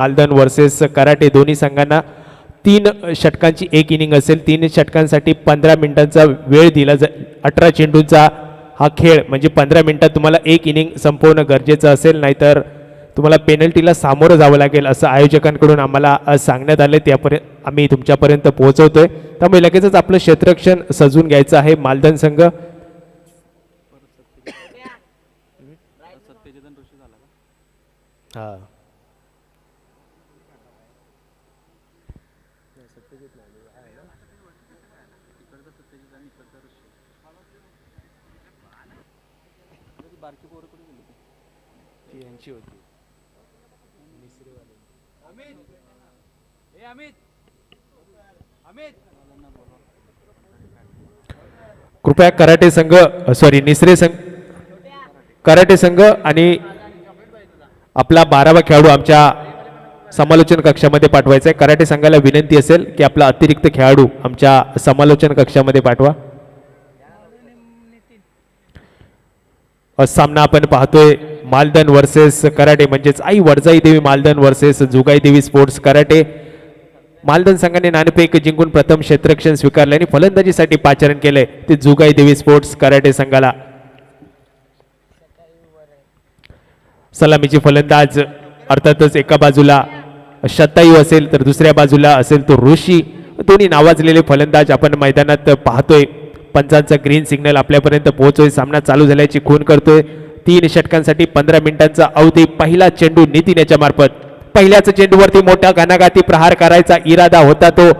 आल्दन versus karate दोन्ही संघांना तीन षटकांची एक इनिंग असेल. तीन षटकांसाठी पंधरा मिनिटांचा वेळ दिला जा अठरा चेंडूंचा हा खेळ म्हणजे पंधरा मिनिटात तुम्हाला एक इनिंग संपवणं गरजेचं असेल नाहीतर तुम्हाला पेनल्टीला सामोरं जावं लागेल असं आयोजकांकडून आम्हाला सांगण्यात आले त्यापर्यंत आम्ही तुमच्यापर्यंत पोहोचवतोय. त्यामुळे लगेचच आपलं क्षेत्ररक्षण सजवून घ्यायचं आहे मालदन संघ. हां. कृपया कराटे संघ सॉरी निसरे संघ कराटे संघ आणि आपला बारावा खेळाडू आमच्या समालोचन कक्षामध्ये पाठवायचा आहे. कराटे संघाला विनंती असेल की आपला अतिरिक्त खेळाडू आमच्या समालोचन कक्षामध्ये पाठवा. सामना आपण पाहतोय मालदन वर्सेस कराटे म्हणजेच आई वडजाई देवी मालदन वर्सेस जुगाई देवी स्पोर्ट्स कराटे. मालदन संघाने नाणेफेक जिंकून प्रथम क्षेत्ररक्षण स्वीकारले आणि फलंदाजीसाठी पाचारण केले. ते जुगाई देवी स्पोर्ट्स कराटे संघाला. सलामीची फलंदाज अर्थातच एका बाजूला शतायू असेल तर दुसऱ्या बाजूला असेल तो ऋषी. दोन्ही नावाजलेले फलंदाज आपण मैदानात पाहतोय. पंचांचा ग्रीन सिग्नल आपल्यापर्यंत पोहोचतोय. सामना चालू झाल्याची खून करतोय. तीन षटकांसाठी पंधरा मिनिटांचा अवधी. पहिला चेंडू नितीन याच्या मार्फत. पहिल्याच चेंडूवरती मोठा घणाघाती प्रहार करायचा इरादा होता तो.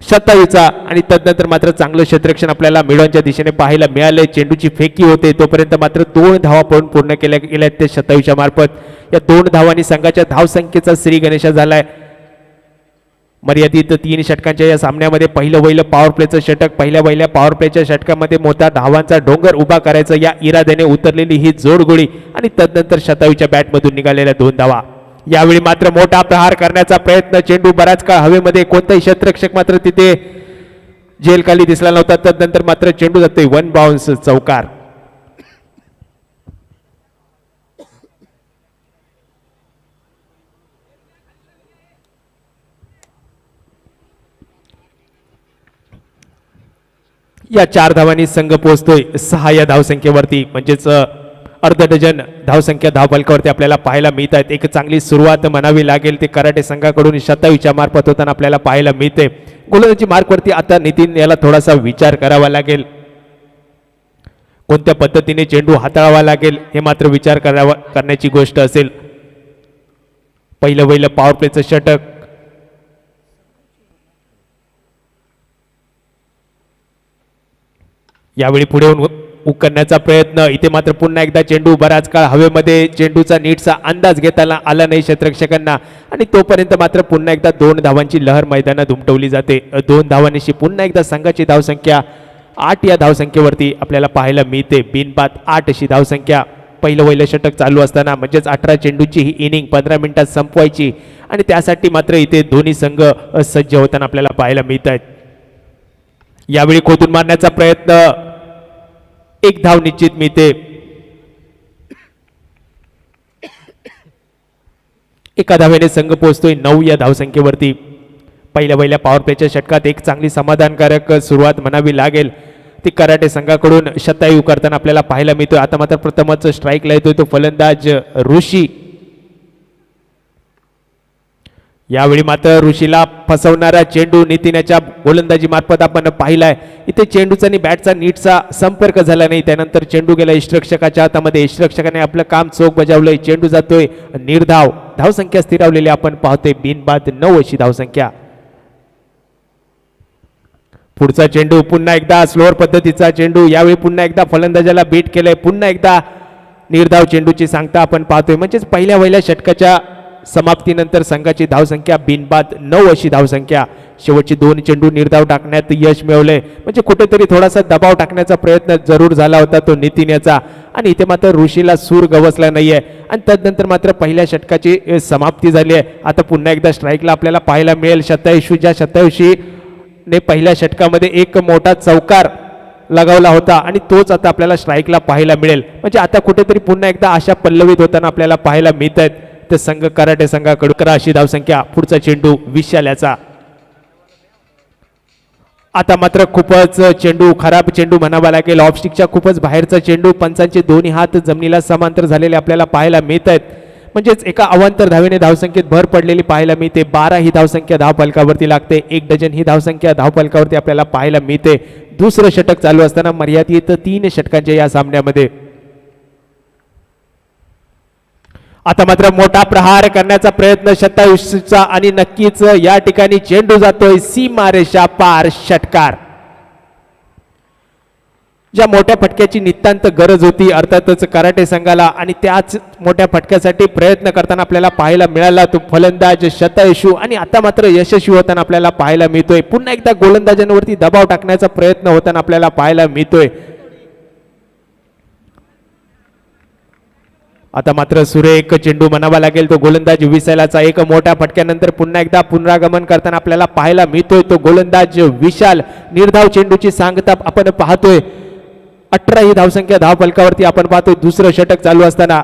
शतायूचा आणि तदनंतर मात्र चांगलं क्षेत्ररक्षण आपल्याला मिळवण्याच्या दिशेने पाहायला मिळाले चेंडूची फेकी होते तोपर्यंत मात्र दोन धावा पळून पूर्ण केल्या गेल्या ते शतायूच्या मार्फत. या दोन धावांनी संघाच्या धावसंख्येचा श्री गणेशा झालाय. मर्यादित तीन षटकांच्या या सामन्यामध्ये पहिलं वहिलं पॉवर प्लेचं षटक पहिल्या पहिल्या पॉवर प्लेच्या षटकामध्ये मोठा धावांचा डोंगर उभा करायचा या इराद्याने उतरलेली ही जोडगोळी आणि तदनंतर शतायूच्या बॅटमधून निघालेल्या दोन धावा. यावेळी मात्र मोठा प्रहार करण्याचा प्रयत्न. चेंडू बराच काळ हवेमध्ये कोणताही क्षेत्रक्षक मात्र तिथे जेलखाली दिसला नव्हता. तदनंतर मात्र चेंडू जातोय वन बाउन्स चौकार. या चार धावांनी संघ पोहोचतोय सहा या धावसंख्येवरती. म्हणजेच अर्ध डझन धावसंख्या धावफलकावरती आपल्याला पाहायला मिळत आहेत एक चांगली सुरुवात म्हणावी लागेल ते कराटे संघाकडून शतावीच्या मार्फत होताना आपल्याला पाहायला मिळते. गोलंदाजी मार्कवरती आता नितीन याला थोडासा विचार करावा लागेल. कोणत्या पद्धतीने चेंडू हाताळावा लागेल हे मात्र विचार करावा करण्याची गोष्ट असेल. पहिलं पहिलं पॉवर प्लेचं षटक. यावेळी पुढे येऊन करण्याचा प्रयत्न. इथे मात्र पुन्हा एकदा चेंडू बराच काळ हवेमध्ये चेंडूचा नीटचा अंदाज घेताना आला नाही क्षेत्रक्षकांना आणि तोपर्यंत मात्र पुन्हा एकदा दोन धावांची लहर मैदानात उमटवली जाते. दोन धावांशी पुन्हा एकदा संघाची धावसंख्या आठ या धावसंख्येवरती आपल्याला पाहायला मिळते. बिनबाद आठ अशी धावसंख्या पहिलं वहिलं षटक चालू असताना म्हणजेच अठरा चेंडूची ही इनिंग पंधरा मिनिटात संपवायची. आणि त्यासाठी मात्र इथे दोन्ही संघ सज्ज होताना आपल्याला पाहायला मिळत आहेत यावेळी खोदून मारण्याचा प्रयत्न एक धाव निश्चित मिळते. एका धावेने संघ पोहोचतोय नऊ या धावसंख्येवरती. पहिल्या पहिल्या पॉवर प्लेच्या षटकात एक चांगली समाधानकारक सुरुवात म्हणावी लागेल. ती कराटे संघाकडून शतायू करताना आपल्याला पाहायला मिळतोय. आता मात्र प्रथमच स्ट्राईकला येतोय तो फलंदाज ऋषी. यावेळी मात्र ऋषीला फसवणारा चेंडू नितीनाच्या गोलंदाजी मार्फत आपण पाहिलाय. इथे चेंडूचा आणि बॅटचा नीटचा संपर्क झाला नाही. त्यानंतर चेंडू गेला इष्टरक्षकाच्या हातामध्ये. इष्टरक्षकाने आपलं काम चोख बजावलंय. चेंडू जातोय. निर्धाव. धावसंख्या स्थिरावलेली आपण पाहतोय. बिनबाद नऊ अशी धावसंख्या. पुढचा चेंडू पुन्हा एकदा स्लोअर पद्धतीचा चेंडू. यावेळी पुन्हा एकदा फलंदाजाला बीट केलंय. पुन्हा एकदा निर्धाव चेंडूची सांगता आपण पाहतोय. म्हणजेच पहिल्या पहिल्या षटकाच्या समाप्तीनंतर संघाची धावसंख्या बिनबाद नऊ अशी धावसंख्या. शेवटची दोन चेंडू निर्धाव टाकण्यात यश मिळवले. म्हणजे कुठेतरी थोडासा दबाव टाकण्याचा प्रयत्न जरूर झाला होता तो नितीन याचा आणि इथे मात्र ऋषीला सूर गवसला नाहीये. आणि तदनंतर मात्र पहिल्या षटकाची समाप्ती झाली आहे. आता पुन्हा एकदा स्ट्राईकला आपल्याला पाहायला मिळेल. शतायुषी ज्या शतायुषी ने पहिल्या षटकामध्ये एक मोठा चौकार लगावला होता. आणि तोच आता आपल्याला स्ट्राईकला पाहायला मिळेल. म्हणजे आता कुठेतरी पुन्हा एकदा आशा पल्लवित होताना आपल्याला पाहायला मिळत आहेत. आहेत संघ कराटे संघाकडून अकरा अशी धावसंख्या पुढचा चेंडू विशाल्याचा. आता मात्र खूपच चेंडू खराब चेंडू म्हणावा लागेल. ऑफस्टिकच्या खूपच बाहेरचा चेंडू पंचांचे दोन्ही हात जमिनीला समांतर झालेले आपल्याला पाहायला मिळत आहेत म्हणजेच एका अवांतर धावेने धावसंख्येत भर पडलेली पाहायला मिळते. बारा ही धावसंख्या धावपालकावरती लागते. एक डझन ही धावसंख्या धावपालकावरती आपल्याला पाहायला मिळते. दुसरं षटक चालू असताना मर्यादित तीन षटकांच्या या सामन्यामध्ये. आता मात्र मोठा प्रहार करण्याचा प्रयत्न शतायुषचा आणि नक्कीच या ठिकाणी चेंडू जातोय सीमारेषा पार षटकार. ज्या मोठ्या फटक्याची नितांत गरज होती अर्थातच कराटे संघाला आणि त्याच मोठ्या फटक्यासाठी प्रयत्न करताना आपल्याला पाहायला मिळाला तो फलंदाज शतयशू आणि आता मात्र यशस्वी होताना आपल्याला पाहायला मिळतोय. पुन्हा एकदा गोलंदाजांवरती दबाव टाकण्याचा प्रयत्न होताना आपल्याला पाहायला मिळतोय. आता मात्र सुरेख चेंडू म्हणावा लागेल. तो गोलंदाज विशालाचा एक मोठ्या फटक्यानंतर पुन्हा एकदा पुनरागमन करताना आपल्याला पाहायला मिळतोय. तो गोलंदाज विशाल निर्धाव चेंडूची सांगता आपण पाहतोय. अठरा ही धावसंख्या धाव फलकावरती आपण पाहतोय. दुसरं षटक चालू असताना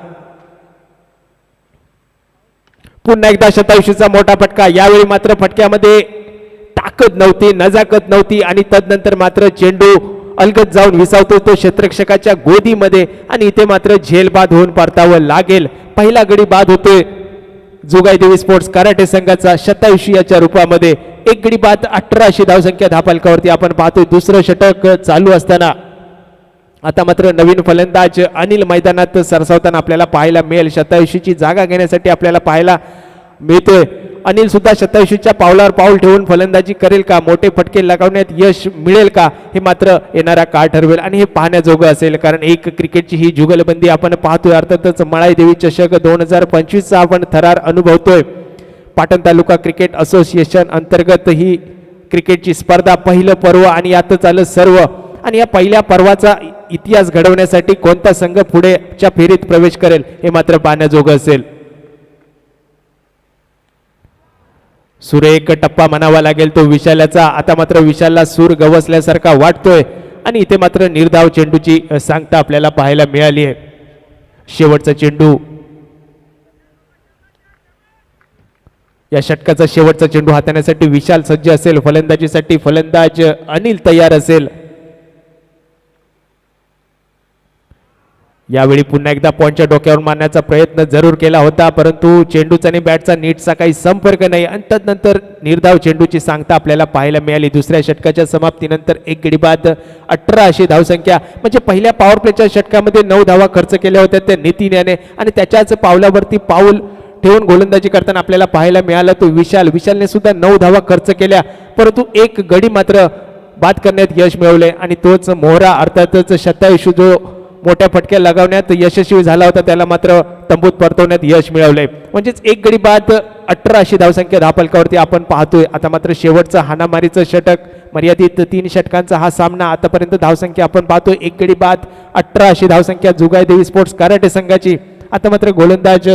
पुन्हा एकदा शतायुषीचा मोठा फटका. यावेळी मात्र फटक्यामध्ये ताकद नव्हती नजाकत नव्हती आणि तदनंतर मात्र चेंडू अलगत जाऊन विसावतो तो क्षेत्ररक्षकाच्या गोदीमध्ये आणि इथे मात्र झेलबाद होऊन परतावं लागेल. पहिला गडी बाद होतोय. जुगाई देवी स्पोर्ट्स कराटे संघाचा शतायुषी याच्या रूपामध्ये एक गडी बाद अठरा अशी धावसंख्या धापालकावरती आपण पाहतोय. दुसरं षटक चालू असताना आता मात्र नवीन फलंदाज अनिल मैदानात सरसावताना आपल्याला पाहायला मिळेल. शतायुषीची जागा घेण्यासाठी आपल्याला पाहायला मिळतोय अनिल सुद्धा सत्तावीसच्या पावलावर पाऊल ठेवून फलंदाजी करेल का? मोठे फटके लगावण्यात यश मिळेल का? हे मात्र येणारा काळ ठरवेल आणि हे पाहण्याजोगं असेल कारण एक क्रिकेटची ही जुगलबंदी आपण पाहतोय. अर्थातच मळाई देवी चषक दोन हजार पंचवीसचा आपण थरार अनुभवतोय. पाटण तालुका क्रिकेट असोसिएशन अंतर्गत ही क्रिकेटची स्पर्धा पहिलं पर्व आणि यातच आलं सर्व. आणि या पहिल्या पर्वाचा इतिहास घडवण्यासाठी कोणता संघ पुढेच्या फेरीत प्रवेश करेल हे मात्र पाहण्याजोगं असेल. सुरेख टप्पा म्हणावा लागेल तो विशालाचा. आता मात्र विशालला सूर गवसल्यासारखा वाटतोय आणि इथे मात्र निर्धाव चेंडूची सांगता आपल्याला पाहायला मिळाली आहे. शेवटचा चेंडू. या षटकाचा शेवटचा चेंडू हाताळण्यासाठी विशाल सज्ज असेल. फलंदाजीसाठी फलंदाज अनिल तयार असेल. यावेळी पुन्हा एकदा पॉईंटच्या डोक्यावर मारण्याचा प्रयत्न जरूर केला होता परंतु चेंडूचा आणि बॅटचा नीटचा काही संपर्क नाही आणि तदनंतर निर्धाव चेंडूची सांगता आपल्याला पाहायला मिळाली. दुसऱ्या षटकाच्या समाप्तीनंतर एक गडी बाद अठरा अशी धावसंख्या म्हणजे पहिल्या पॉवर प्लेच्या षटकामध्ये नऊ धावा खर्च केल्या होत्या त्या नितीन याने आणि त्याच्याच पावलावरती पाऊल ठेवून गोलंदाजी करताना आपल्याला पाहायला मिळाला तो विशाल. विशालने सुद्धा नऊ धावा खर्च केल्या परंतु एक गडी मात्र बाद करण्यात यश मिळवले आणि तोच मोहरा अर्थातच शतायुषू जो मोठ्या फटक्या लगावण्यात यशस्वी झाला होता. त्याला मात्र तंबूत परतवण्यात यश मिळवलंय म्हणजेच एक गडी बाद अठरा अशी धावसंख्या धापलकावरती आपण पाहतोय. आता मात्र शेवटचं हाणामारीचं षटक मर्यादित तीन षटकांचा हा सामना आतापर्यंत धावसंख्या आपण पाहतोय. एक गडी बाद अठरा अशी धावसंख्या जुगाय देवी स्पोर्ट्स कराटे संघाची आता मात्र गोलंदाज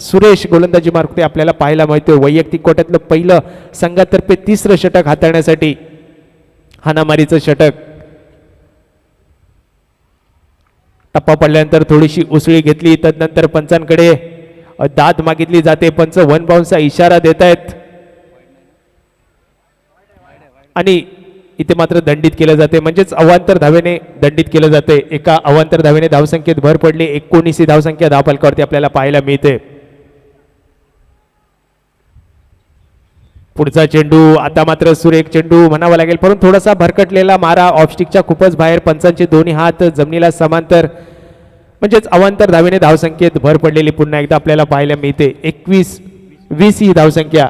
सुरेश गोलंदाजी मार्फते आपल्याला पाहायला मिळतोय. वैयक्तिक कोट्यातलं पहिलं संघातर्फे तिसरं षटक हाताळण्यासाठी हाणामारीचं षटक. टप्पा पडल्यानंतर थोडीशी उसळी घेतली तदनंतर पंचांकडे दात दाद मागितली जाते. पंच वन बाउन्सचा इशारा देत आहेत आणि इथे मात्र दंडित केलं जाते. म्हणजेच अवांतर धावेने दंडित केलं जाते. एका अवांतर धावेने धावसंख्येत भर पडली. एकोणीस ही धावसंख्या धावफलकावरती आपल्याला पाहायला मिळते. पुढचा चेंडू आता मात्र सुरेख चेंडू म्हणावा लागेल. परंतु थोडासा भरकटलेला मारा ऑफस्टिकच्या खूपच बाहेर. पंचांचे दोन्ही हात जमिनीला समांतर. म्हणजेच अवांतर धावेने धावसंख्येत भर पडलेली पुन्हा एकदा आपल्याला पाहायला मिळते. एकवीस वीस ही धावसंख्या.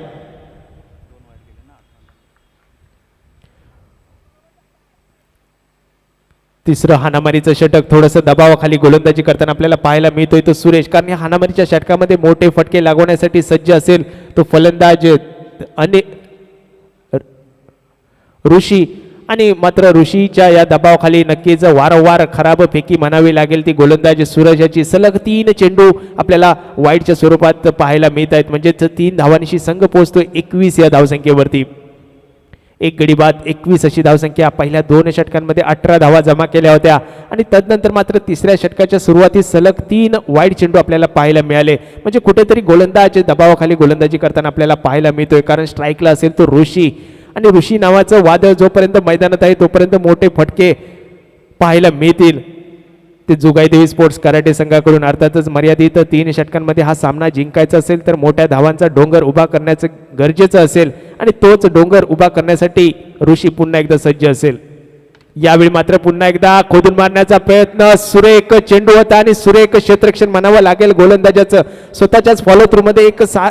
तिसरं हानामारीचं षटक थोडंसं दबावाखाली गोलंदाजी करताना आपल्याला पाहायला मिळतोय तो सुरेश. कारण या हानामारीच्या षटकामध्ये मोठे फटके लागवण्यासाठी सज्ज असेल तो फलंदाज अनेक ऋषी आणि मात्र ऋषीच्या या दबावाखाली नक्कीच वारंवार खराब फेकी म्हणावी लागेल ती गोलंदाज सूरज याची सलग तीन चेंडू आपल्याला वाईटच्या स्वरूपात पाहायला मिळत आहेत. म्हणजेच तीन धावांशी संघ पोहोचतो एकवीस या धावसंख्येवरती. एक गडी बाद एकवीस अशी धावसंख्या. पहिल्या दोन षटकांमध्ये अठरा धावा जमा केल्या होत्या. आणि तदनंतर मात्र तिसऱ्या षटकाच्या सुरुवातीस सलग तीन वाईट चेंडू आपल्याला पाहायला मिळाले. म्हणजे कुठेतरी गोलंदाज दबावाखाली गोलंदाजी करताना आपल्याला पाहायला मिळतोय. कारण स्ट्राईकला असेल तो ऋषी आणि ऋषी नावाचं वादळ जोपर्यंत मैदानात आहे तोपर्यंत मोठे फटके पाहायला मिळतील. ते जुगाईदेवी स्पोर्ट्स कराटे संघाकडून अर्थातच मर्यादित तीन षटकांमध्ये हा सामना जिंकायचा असेल तर मोठ्या धावांचा डोंगर उभा करण्याचं गरजेचं असेल आणि तोच डोंगर उभा करण्यासाठी ऋषी पुन्हा एकदा सज्ज असेल. यावेळी मात्र पुन्हा एकदा खोदून मारण्याचा प्रयत्न सुरेख चेंडू होता आणि सुरेख क्षेत्रक्षण म्हणावं लागेल. गोलंदाजाचं स्वतःच्याच फॉलो थ्रू मध्ये एक सा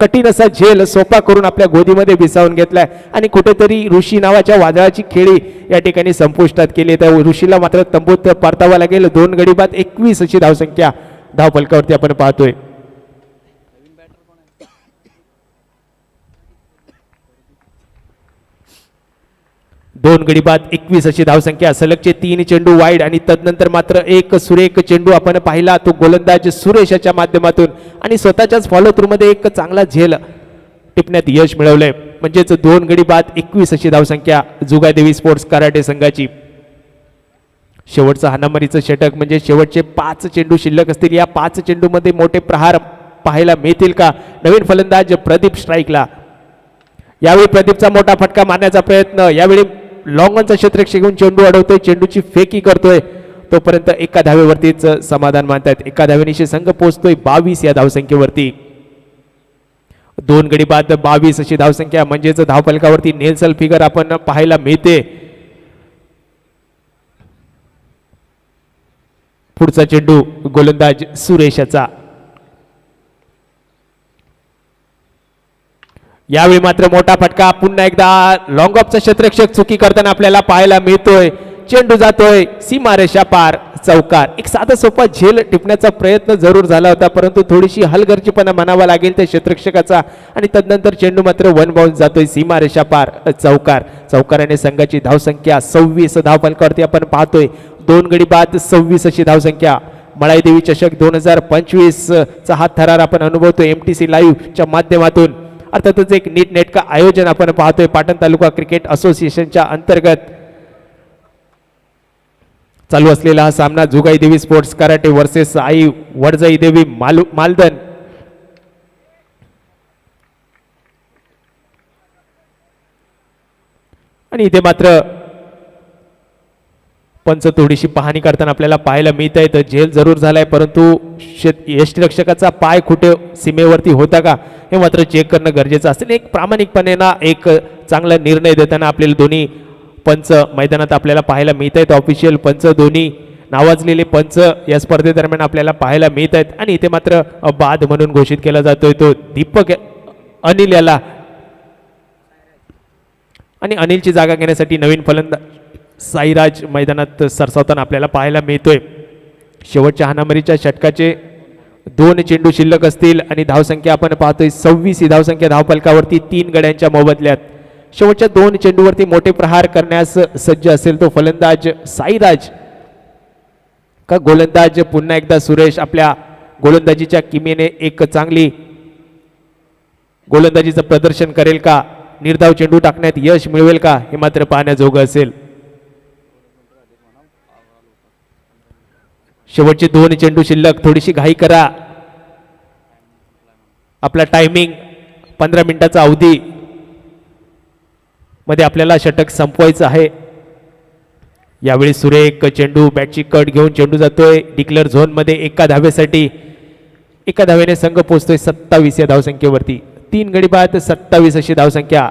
कठीण असा झेल सोपा करून आपल्या गोदीमध्ये विसावून घेतलाय. आणि कुठेतरी ऋषी नावाच्या वादळाची खेळी या ठिकाणी संपुष्टात केली. त्या ऋषीला मात्र तंबूत परतावा लागेल. दोन गडी बाद एकवीस अशी धावसंख्या धावफलकावरती आपण पाहतोय. दोन गडी बाद एकवीस अशी धावसंख्या. सलगचे तीन चेंडू वाईड आणि तदनंतर मात्र एक सुरेख चेंडू आपण पाहिला. तो गोलंदाज सुरेशाच्या माध्यमातून आणि स्वतःच्याच फॉलो थ्रूमध्ये एक चांगला झेल टिपण्यात यश मिळवलंय. म्हणजेच दोन गडी बाद एकवीस अशी धावसंख्या जुगादेवी स्पोर्ट्स कराटे संघाची. शेवटचं हानामारीचं षटक म्हणजे शेवटचे पाच चेंडू शिल्लक असतील. या पाच चेंडूमध्ये मोठे प्रहार पाहायला मिळतील का? नवीन फलंदाज प्रदीप स्ट्राईकला यावेळी प्रदीपचा मोठा फटका मारण्याचा प्रयत्न. यावेळी लॉंगनचा क्षेत्र घेऊन चेंडू अडवतोय चेंडूची फेकी करतोय. तोपर्यंत एका धावेवरतीच समाधान मानतायत. एका धावेनिशी संघ पोहोचतोय बावीस या धावसंख्येवरती. दोन गडी बाद बावीस अशी धावसंख्या म्हणजेच धावफलकावरती नेलसल फिगर आपण पाहायला मिळते. पुढचा चेंडू गोलंदाज सुरेशाचा. यावेळी मात्र मोठा फटका. पुन्हा एकदा लॉंग ऑफचा क्षेत्ररक्षक चुकी करताना आपल्याला पाहायला मिळतोय. चेंडू जातोय. सीमारेषा पार. चौकार. एक साधा सोपा झेल टिपण्याचा प्रयत्न जरूर झाला होता परंतु थोडीशी हलगर्जीपणा म्हणावा लागेल त्या क्षेत्ररक्षकाचा. आणि तदनंतर चेंडू मात्र वन बाउन्स जातोय. सीमारेषा पार. चौकार. चौकाराने संघाची धावसंख्या सव्वीस धावफलकावरती आपण पाहतोय दोन गडी बाद सव्वीस अशी धावसंख्या. मळाईदेवी चषक दोन हजार पंचवीस चा हा थरार आपण अनुभवतो एम टी सी लाईव्हच्या माध्यमातून. अर्थातच एक नीटनेटकं आयोजन आपण पाहतोय. पाटण तालुका क्रिकेट असोसिएशनच्या अंतर्गत चालू असलेला हा सामना Jugai Devi sports karate versus Aai Wadjai Devi Malu Maldan. आणि इथे मात्र पंच थोडीशी पाहणी करताना आपल्याला पाहायला मिळत आहे तर झेल जरूर झालाय परंतु शेत यष्टीरक्षकाचा पाय कुठे सीमेवरती होता का हे मात्र चेक करणं गरजेचं असेल एक प्रामाणिकपणे ना एक चांगला निर्णय देताना आपल्याला दोन्ही पंच मैदानात आपल्याला पाहायला मिळत आहेत ऑफिशियल पंच दोन्ही नावाजलेले पंच या स्पर्धेदरम्यान आपल्याला पाहायला मिळत आहेत आणि इथे मात्र बाद म्हणून घोषित केला जातोय तो दीपक अनिल याला. आणि अनिलची जागा घेण्यासाठी नवीन फलंदाज साईराज मैदानात सरसावताना आपल्याला पाहायला मिळतोय. शेवटच्या हानामरीच्या षटकाचे दोन चेंडू शिल्लक असतील आणि धावसंख्या आपण पाहतोय सव्वीस ही धावसंख्या धावपलकावरती तीन गड्यांच्या मोबदल्यात. शेवटच्या दोन चेंडूवरती मोठे प्रहार करण्यास सज्ज असेल तो फलंदाज साईराज. का गोलंदाज पुन्हा एकदा सुरेश आपल्या गोलंदाजीच्या किमेने एक चांगली गोलंदाजीचं प्रदर्शन करेल का? निर्धाव चेंडू टाकण्यात यश मिळवेल का? हे मात्र पाहण्याजोगं असेल. शेवटचे दोन चेंडू शिल्लक थोडीशी घाई करा. आपला टायमिंग पंधरा मिनिटाचा अवधी. मध्ये आपल्याला षटक संपवायचं आहे. यावेळी सुरेख चेंडू बॅटची कट घेऊन चेंडू जातोय. डिक्लेअर झोनमध्ये एका धावेसाठी एका धावेने संघ पोचतोय सत्तावीस या धावसंख्येवरती. तीन गडी बाद सत्तावीस अशी धावसंख्या.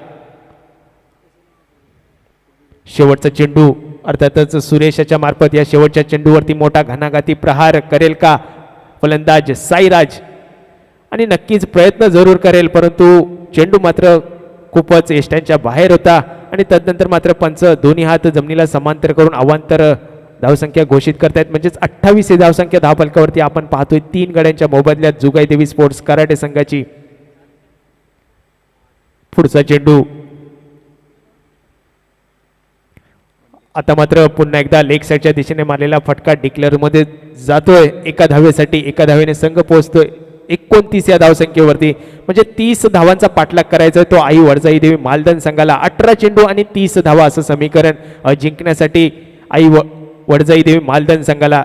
शेवटचा चेंडू अर्थातच सुरेशाच्या मार्फत या शेवटच्या चेंडूवरती मोठा घणाघाती प्रहार करेल का? फलंदाज साईराज. आणि नक्कीच प्रयत्न जरूर करेल परंतु चेंडू मात्र खूपच एष्ट्यांच्या बाहेर होता. आणि तदनंतर मात्र पंच दोन्ही हात जमिनीला समांतर करून अवांतर धावसंख्या घोषित करतायत. म्हणजेच अठ्ठावीस ही धावसंख्या धावफलकावरती आपण पाहतोय तीन गड्यांच्या मोबदल्यात जुगाई देवी स्पोर्ट्स कराटे संघाची पुढचा चेंडू आता मात्र पुन्हा एकदा लेग साईडच्या दिशेने मारलेला फटका डिक्लेअरमध्ये जातोय. एका धावेसाठी एका धावेने संघ पोहोचतोय. एकोणतीस या धावसंख्येवरती. म्हणजे तीस धावांचा पाठलाग करायचा आहे तो आई वडजाई देवी मालदन संघाला अठरा चेंडू आणि तीस धावा असं समीकरण जिंकण्यासाठी आई व वडजाई देवी मालदन संघाला.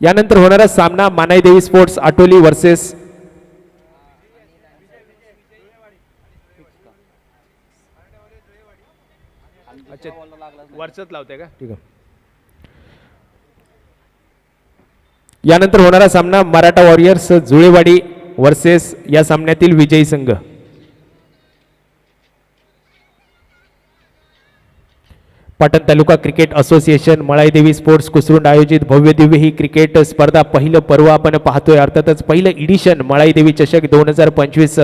यानंतर होणारा सामना मानाई देवी स्पोर्ट्स आटोली वर्सेस वरचत लावते का? ठीक आहे. यानंतर होणारा सामना मराठा वॉरियर्स जुळेवाडी वर्सेस या सामन्यातील विजयी संघ. Patan taluka cricket association Malaidevi sports Kusrund आयोजित भव्य दिव्य ही क्रिकेट स्पर्धा. पहिलं पर्व आपण पाहतोय. अर्थातच पहिलं इडिशन मळाईदेवी चषक दोन हजार पंचवीस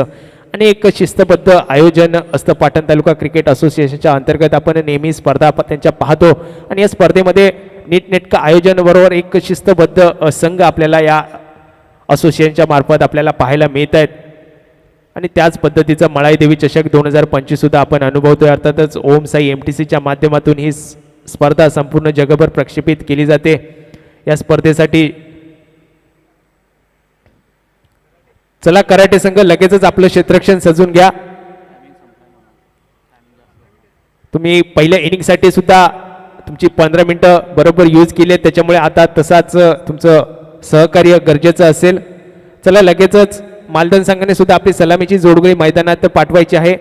आणि एक शिस्तबद्ध आयोजन असतं. पाटण तालुका क्रिकेट असोसिएशनच्या अंतर्गत आपण नेहमी स्पर्धा त्यांच्या पाहतो आणि या स्पर्धेमध्ये नीटनेटकं आयोजन बरोबर एक शिस्तबद्ध संघ आपल्याला या असोसिएशनच्या मार्फत आपल्याला पाहायला मिळत आहेत आणि त्याच पद्धतीचं मळाई देवी चषक दोन हजार पंचवीससुद्धा आपण अनुभवतोय. अर्थातच ओम साई एम टी सीच्या माध्यमातून ही स्पर्धा संपूर्ण जगभर प्रक्षेपित केली जाते. या स्पर्धेसाठी चला कराटे संघ लगेचच आपलं क्षेत्रक्षण सजून घ्या. तुम्ही पहिल्या इनिंगसाठी सुद्धा तुमची पंधरा मिनटं बरोबर यूज केली त्याच्यामुळे आता तसाच तुमचं सहकार्य गरजेचं असेल. चला लगेचच मालदन संघाने सुद्धा आपली सलामीची जोडगोळी मैदानात पाठवायची आहे.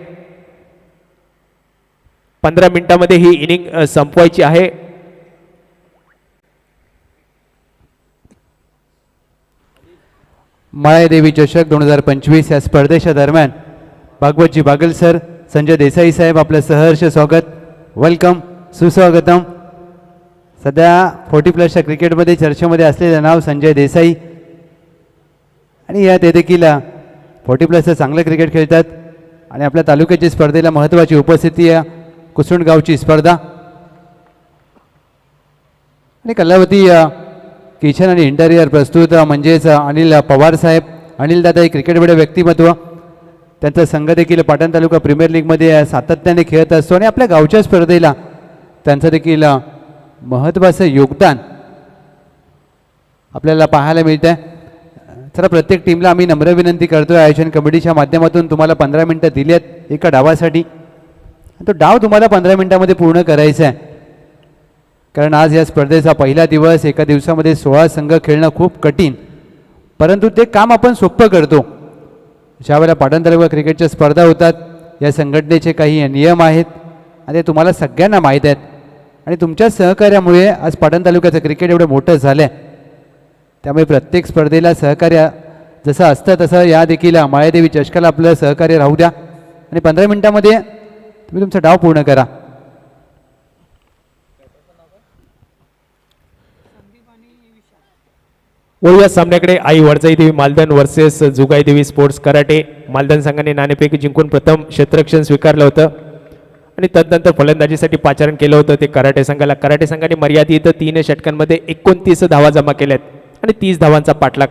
पंधरा मिनिटामध्ये ही इनिंग संपवायची आहे. मायादेवी चषक दोन हजार पंचवीस या स्पर्धेच्या दरम्यान भागवतजी बागल सर संजय देसाई साहेब आपलं सहर्ष स्वागत. वेलकम सुस्वागतम. सध्या फोर्टी प्लसच्या क्रिकेटमध्ये चर्चेमध्ये असलेलं नाव संजय देसाई. आणि यात ते देखील फोर्टी प्लसचं चांगलं क्रिकेट खेळतात आणि आपल्या तालुक्याची स्पर्धेला महत्त्वाची उपस्थिती आहे. कुसुंडगावची स्पर्धा. आणि कलावती किचन आणि इंटेरियर प्रस्तुत म्हणजेच अनिल पवार साहेब अनिल दादा हे क्रिकेटमध्ये व्यक्तिमत्व. त्यांचा संघ देखील पाटण तालुका प्रीमियर लीगमध्ये सातत्याने खेळत असतो आणि आपल्या गावच्या स्पर्धेला त्यांचं देखील महत्त्वाचं योगदान आपल्याला पाहायला मिळतं आहे चला प्रत्येक टीमला आम्ही नम्र विनंती करतोय. आयोजन कमिटीच्या माध्यमातून तुम्हाला पंधरा मिनटं दिली आहेत एका डावासाठी. तो डाव तुम्हाला पंधरा मिनटामध्ये पूर्ण करायचा आहे. कारण आज या स्पर्धेचा पहिला दिवस एका दिवसामध्ये सोळा संघ खेळणं खूप कठीण. परंतु ते काम आपण सोपं करतो. ज्यावेळेला पाटण तालुका क्रिकेटच्या स्पर्धा होतात या संघटनेचे काही नियम आहेत आणि ते तुम्हाला सगळ्यांना माहीत आहेत. आणि तुमच्या सहकार्यामुळे आज पाटण तालुक्याचं क्रिकेट एवढं मोठं झालं आहे त्यामुळे प्रत्येक स्पर्धेला सहकार्य जसं असतं तसं या देखील मायादेवी चषकाला आपलं सहकार्य राहू द्या. आणि पंधरा मिनटामध्ये तुम्ही तुमचा डाव पूर्ण करा. वळूया सामन्याकडे आई वडजाई देवी मालदन वर्सेस जुगाई देवी स्पोर्ट्स कराटे. मालदन संघाने नाणेफेक जिंकून प्रथम क्षेत्ररक्षण स्वीकारलं होतं. आणि तदनंतर फलंदाजीसाठी पाचारण केलं होतं ते कराटे संघाला. कराटे संघाने मर्यादित तीन षटकांमध्ये एकोणतीस धावा जमा केल्यात. आणि तीस धावांचा पाठलाग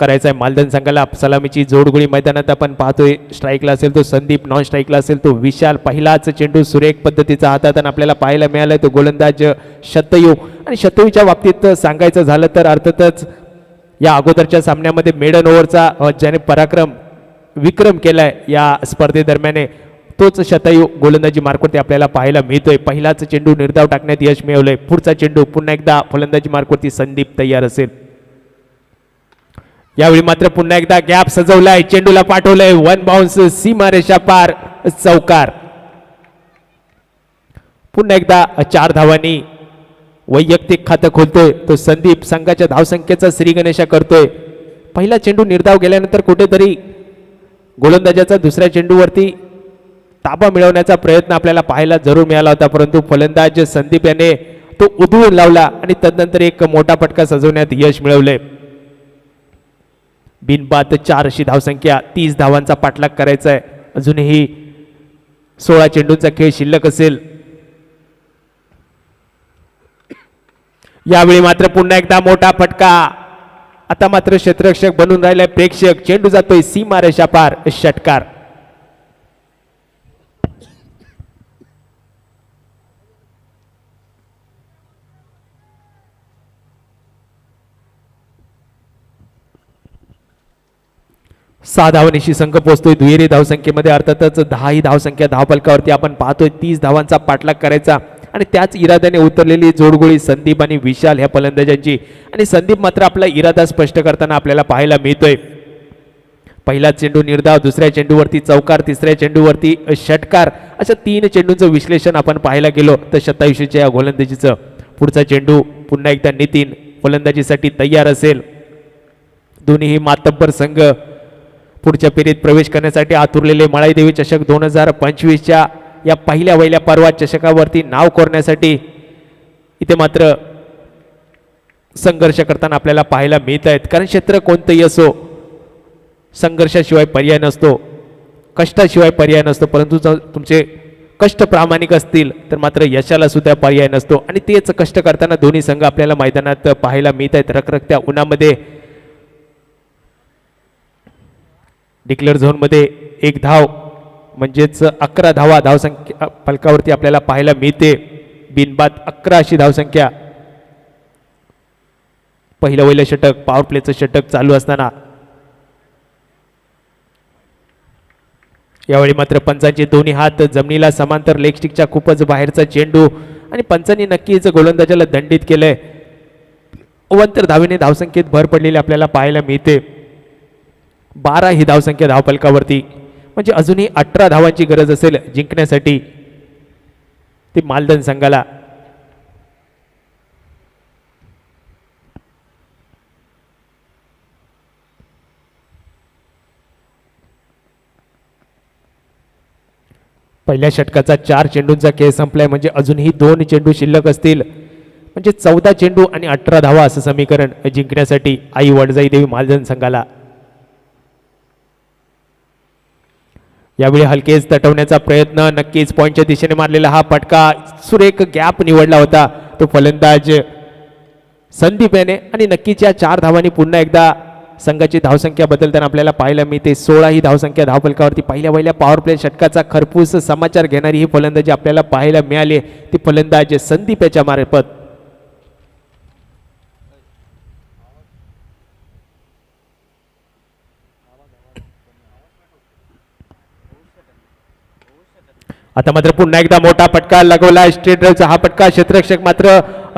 करायचा आहे. मालदन संघाला सलामीची जोडगोळी मैदानात आपण पाहतोय. स्ट्राईकला असेल तो संदीप नॉन स्ट्राईकला असेल तो विशाल. पहिलाच चेंडू सुरेख पद्धतीचा हातात आपल्याला पाहायला मिळालाय तो गोलंदाज शतयू. आणि शतयूच्या बाबतीत सांगायचं झालं तर अर्थातच या अगोदरच्या सामन्यामध्ये मेडन ओव्हरचा ज्याने पराक्रम विक्रम केलाय या स्पर्धेदरम्याने तोच शतयू गोलंदाजी मार्कवरती आपल्याला पाहायला मिळतोय. पहिलाच चेंडू निर्धाव टाकण्यात यश मिळवलंय. पुढचा चेंडू पुन्हा एकदा फलंदाजी मार्कवरती संदीप तयार असेल. यावेळी मात्र पुन्हा एकदा गॅप सजवलाय चेंडूला पाठवलंय वन बाउन्स सीमारेषा पार चौकार. पुन्हा एकदा चार धावांनी वैयक्तिक खातं खोलतोय. तो संदीप संघाच्या धावसंख्येचा श्रीगणेशा करतोय. पहिला चेंडू निर्धाव गेल्यानंतर कुठेतरी गोलंदाजाचा दुसऱ्या चेंडूवरती ताबा मिळवण्याचा प्रयत्न आपल्याला पाहायला जरूर मिळाला होता परंतु फलंदाज संदीप याने तो उधळून लावला आणि तदनंतर एक मोठा फटका सजवण्यात यश मिळवलंय. बिनबाद चार अशी धावसंख्या तीस धावांचा पाठलाग करायचा आहे. अजूनही सोळा चेंडूंचा खेळ शिल्लक असेल. यावेळी मात्र पुन्हा एकदा मोठा फटका. आता मात्र क्षेत्ररक्षक बनून राहिलाय प्रेक्षक. चेंडू जातोय सीमा रेषा पार. षटकार. सहा धावनेशी संघ पोहोचतोय दुहेरी धावसंख्येमध्ये अर्थातच दहा ही धावसंख्या धावफलकावरती आपण पाहतोय. तीस धावांचा पाठलाग करायचा. आणि त्याच इराद्याने उतरलेली जोडगोळी संदीप आणि विशाल ह्या फलंदाजांची. आणि संदीप मात्र आपला इरादा स्पष्ट करताना आपल्याला पाहायला मिळतोय. पहिला चेंडू निर्धाव दुसऱ्या चेंडूवरती चौकार तिसऱ्या चेंडूवरती षटकार अशा तीन चेंडूंचं विश्लेषण आपण पाहायला गेलो तर शतायुषीच्या या गोलंदाजीचं. पुढचा चेंडू पुन्हा एकदा नितीन फलंदाजीसाठी तयार असेल. दोन्हीही मातब्बर संघ. पुढच्या फेरीत प्रवेश करण्यासाठी आतुरलेले मळाईदेवी चषक दोन हजार पंचवीसच्या या पहिल्या वहिल्या पर्वा चषकावरती नाव कोरण्यासाठी इथे मात्र संघर्ष करताना आपल्याला पाहायला मिळत आहेत कारण क्षेत्र कोणतंही असो संघर्षाशिवाय पर्याय नसतो कष्टाशिवाय पर्याय नसतो परंतु जर तुमचे कष्ट प्रामाणिक असतील तर मात्र यशाला सुद्धा पर्याय नसतो. आणि तेच कष्ट करताना दोन्ही संघ आपल्याला मैदानात पाहायला मिळत आहेत रखरखत्या उन्हामध्ये डिक्लेअर झोनमध्ये एक धाव म्हणजेच अकरा धावा धावसंख्या फलकावरती आपल्याला पाहायला मिळते. बिनबाद अकरा अशी धावसंख्या. पहिलं वहिलं षटक पॉवर प्लेचं षटक चालू असताना. यावेळी मात्र पंचांचे दोन्ही हात जमिनीला समांतर लेगस्टिकच्या खूपच बाहेरचा चेंडू आणि पंचांनी नक्कीच गोलंदाजाला दंडित केलंय. अवंतर धावेने धावसंख्येत भर पडलेली आपल्याला पाहायला मिळते. बारा ही धावसंख्या धावफलकावरती म्हणजे अजूनही अठरा धावांची गरज असेल जिंकण्यासाठी. ती मालदन संघाला. पहिल्या षटकाचा चार चेंडूंचा खेळ संपलाय म्हणजे अजूनही दोन चेंडू शिल्लक असतील. म्हणजे चौदा चेंडू आणि अठरा धावा असं समीकरण जिंकण्यासाठी आई वडजाई देवी मालधन संघाला. यावेळी हलकेच तटवण्याचा प्रयत्न नक्कीच पॉईंटच्या दिशेने मारलेला हा फटका सुरेख गॅप निवडला होता. तो फलंदाज संदीप याने आणि नक्कीच या चार धावांनी पुन्हा एकदा संघाची धावसंख्या बदलताना आपल्याला पाहायला मिळते. सोळा ही धावसंख्या धावफलकावरती पहिल्या पहिल्या पॉवर प्ले षटकाचा खरपूस समाचार घेणारी ही फलंदाजी आपल्याला पाहायला मिळाली ती फलंदाज संदीप याच्या मार्फत. आता मात्र पुन्हा एकदा मोठा फटका लगवला स्ट्रेट ड्राईव्हचा हा फटका क्षेत्रक्षक मात्र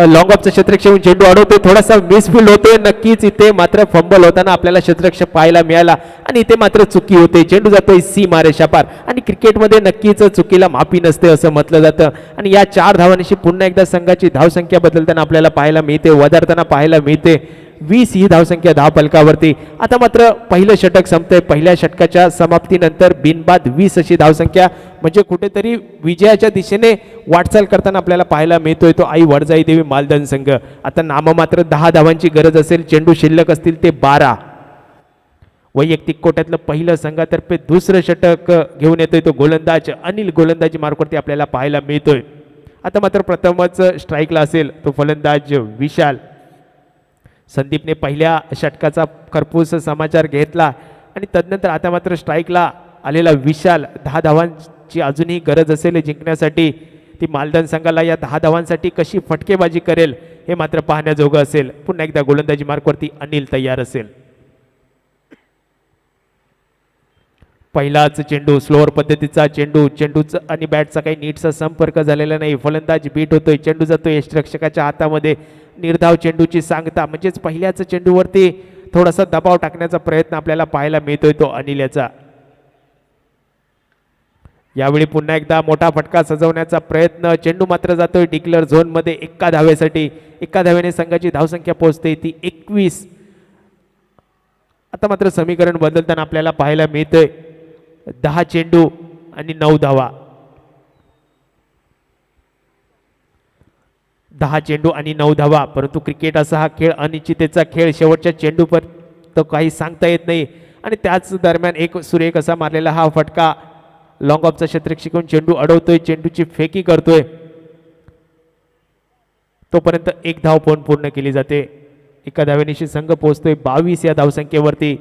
लॉंग ऑफचा क्षेत्ररक्षक येऊन चेंडू अडवतो थोडासा मिसफिल्ड होतोय. नक्कीच इथे मात्र फंबल होताना आपल्याला क्षेत्रक्षक पाहायला मिळाला. आणि इथे मात्र चुकी होते. चेंडू जातोय सी मारेशा पार. आणि क्रिकेटमध्ये नक्कीच चुकीला माफी नसते असं म्हटलं जातं. आणि या चार धावांशी पुन्हा एकदा संघाची धावसंख्या बदलताना आपल्याला पाहायला मिळते. वधारताना पाहायला मिळते. वीस ही धावसंख्या धाव फलकावरती आता मात्र पहिलं षटक संपतंय. पहिल्या षटकाच्या समाप्तीनंतर बिनबाद वीस अशी धावसंख्या. म्हणजे कुठेतरी विजयाच्या दिशेने वाटचाल करताना आपल्याला पाहायला मिळतोय तो आई वडजाई देवी मालदन संघ. आता नाममात्र दहा धावांची गरज असेल. चेंडू शिल्लक असतील ते बारा. वैयक्तिक कोट्यातलं पहिलं संघातर्फे दुसरं षटक घेऊन येतोय तो गोलंदाज. अनिल गोलंदाजी मार्कवरती आपल्याला पाहायला मिळतोय. आता मात्र प्रथमच स्ट्राईकला असेल तो फलंदाज विशाल. संदीपने पहिल्या षटकाचा खरपूस समाचार घेतला आणि तदनंतर आता मात्र स्ट्राईकला आलेला विशाल दहा धावांची अजूनही गरज असेल जिंकण्यासाठी. ती मालदन संघाला या दहा धावांसाठी कशी फटकेबाजी करेल हे मात्र पाहण्याजोगं असेल. पुन्हा एकदा गोलंदाजी मार्कवरती अनिल तयार असेल. पहिलाच चेंडू स्लोअर पद्धतीचा चेंडू चेंडूचा आणि बॅटचा काही नीटचा संपर्क झालेला नाही. फलंदाज बीट होतोय. चेंडू जातो यष्टरक्षकाच्या हातामध्ये. निर्धाव चेंडूची सांगता म्हणजेच पहिल्याच चेंडूवरती थोडासा दबाव टाकण्याचा प्रयत्न आपल्याला पाहायला मिळतोय तो अनिल याचा यावेळी पुन्हा एकदा मोठा फटका सजवण्याचा प्रयत्न. चेंडू मात्र जातोय डिक्लर झोनमध्ये एका धावेसाठी. एका धावेने संघाची धावसंख्या पोहोचते. ती एकवीस. आता मात्र समीकरण बदलताना आपल्याला पाहायला मिळतंय. दहा चेंडू आणि नऊ धावा. दहा चेंडू आणि नऊ धावा परंतु क्रिकेट असा हा खेळ अनिश्चितेचा खेळ शेवटच्या चेंडूपर तर काही सांगता येत नाही. आणि त्याच दरम्यान एक सुरेख असा मारलेला हा फटका लॉंग ऑफचा क्षेत्रक शिकून चेंडू अडवतोय चेंडूची फेकी करतोय. तोपर्यंत एक धाव पण पूर्ण केली जाते. एका धावेनिशी संघ पोहोचतोय बावीस या धावसंख्येवरती.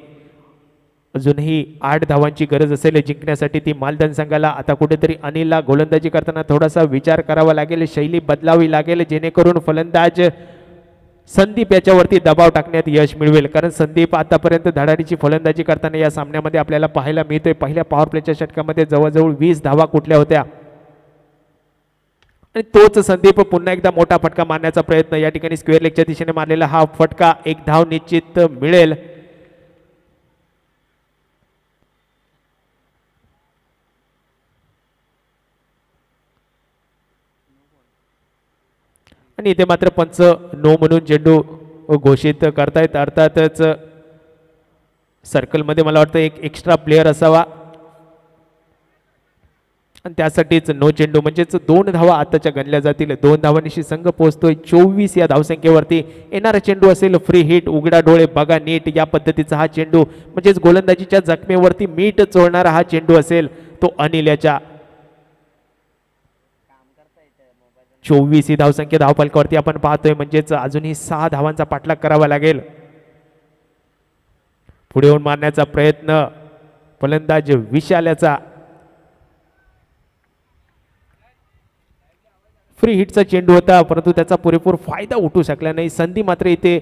अजूनही आठ धावांची गरज असेल जिंकण्यासाठी ती मालदान संघाला. आता कुठेतरी अनिलला गोलंदाजी करताना थोडासा विचार करावा लागेल शैली बदलावी लागेल जेणेकरून फलंदाज संदीप याच्यावरती दबाव टाकण्यात यश मिळवेल. कारण संदीप आतापर्यंत धडाडीची फलंदाजी करताना या सामन्यामध्ये आपल्याला पाहायला मिळतोय. पहिल्या पॉवर प्लेच्या षटकामध्ये जवळजवळ वीस धावा कुठल्या होत्या? आणि तोच संदीप पुन्हा एकदा मोठा फटका मारण्याचा प्रयत्न या ठिकाणी स्क्वेअर लेगच्या दिशेने मारलेला हा फटका एक धाव निश्चित मिळेल. आणि इथे मात्र पंच नो म्हणून चेंडू घोषित करतायत. अर्थातच सर्कलमध्ये मला वाटतं एक एक्स्ट्रा प्लेअर असावा. आणि त्यासाठीच नो चेंडू म्हणजेच दोन धावा आताच्या गणल्या जातील. दोन धावांशी संघ पोहोचतोय. चोवीस या धावसंख्येवरती येणारा चेंडू असेल फ्री हिट उघडा डोळे बघा नीट. या पद्धतीचा हा चेंडू म्हणजेच गोलंदाजीच्या जखमेवरती मीठ चोळणारा हा चेंडू असेल तो अनिल याच्या चोवीस ही धावसंख्या धावफलकावरती आपण पाहतोय. म्हणजेच अजूनही सहा धावांचा पाठलाग करावा लागेल. पुढे येऊन मारण्याचा प्रयत्न. फलंदाज विशाल याचा फ्री हिटचा चेंडू होता परंतु त्याचा पुरेपूर फायदा उठू शकला नाही. संधी मात्र इथे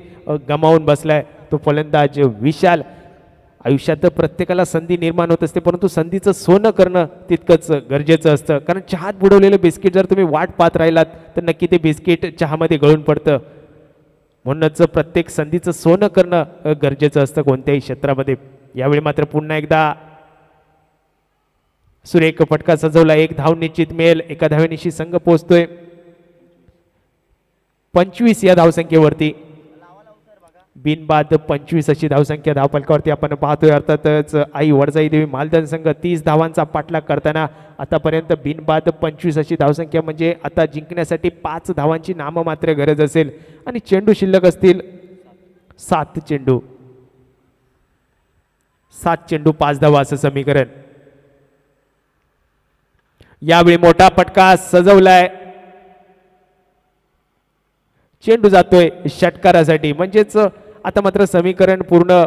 गमावून बसलाय तो फलंदाज विशाल. आयुष्यात प्रत्येकाला संधी निर्माण होत असते परंतु संधीचं सोनं करणं तितकंच गरजेचं असतं. कारण चहात बुडवलेलं बिस्किट जर तुम्ही वाट पाहत राहिलात तर नक्की ते बिस्किट चहामध्ये गळून पडतं. म्हणूनच प्रत्येक संधीचं सोनं करणं गरजेचं असतं कोणत्याही क्षेत्रामध्ये. यावेळी मात्र पुन्हा एकदा सुरेख फटका सजवला. एक धाव निश्चित मिळेल एका धावेनिशी संघ पोचतोय पंचवीस या धावसंख्येवरती. बिनबाद पंचवीस अशी धावसंख्या धावपलकावरती आपण पाहतोय. अर्थातच आई वडजाई देवी मालदन संघ तीस धावांचा पाठलाग करताना आतापर्यंत बिनबाद पंचवीस अशी धावसंख्या म्हणजे आता जिंकण्यासाठी पाच धावांची नाममात्र गरज असेल. आणि चेंडू शिल्लक असतील सात चेंडू. सात चेंडू पाच धावा असं समीकरण. यावेळी मोठा फटका सजवलाय. चेंडू जातोय षटकारासाठी. म्हणजेच आता मात्र समीकरण पूर्ण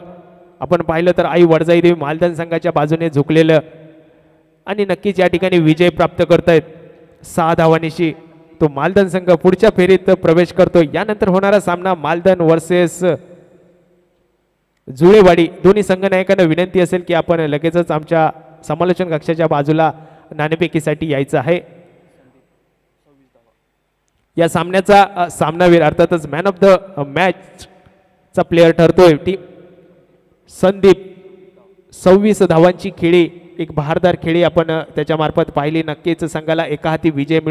आपण पाहिलं तर आई वडजाई देवी संघाच्या बाजूने झुकलेलं. आणि नक्कीच या ठिकाणी विजय प्राप्त करतायत. सहा धावांनीशी तो मालधन संघ पुढच्या फेरीत प्रवेश करतो. यानंतर होणारा सामना मालदान वर्सेस जुळेवाडी. दोन्ही संघनायकांना विनंती असेल की आपण लगेचच आमच्या समालोचन कक्षाच्या बाजूला नाणेपेकीसाठी यायचं आहे. या सामन्याचा सामनावीर अर्थातच मॅन ऑफ द मॅच चा प्लेअर ठरतोय. टीम संदीप सव्वीस धावांची खेळी एक बहारदार खेळी आपण त्याच्यामार्फत त्याच्या मार्फत पाहिली. नक्कीच संघाला एका हाती विजय मिळू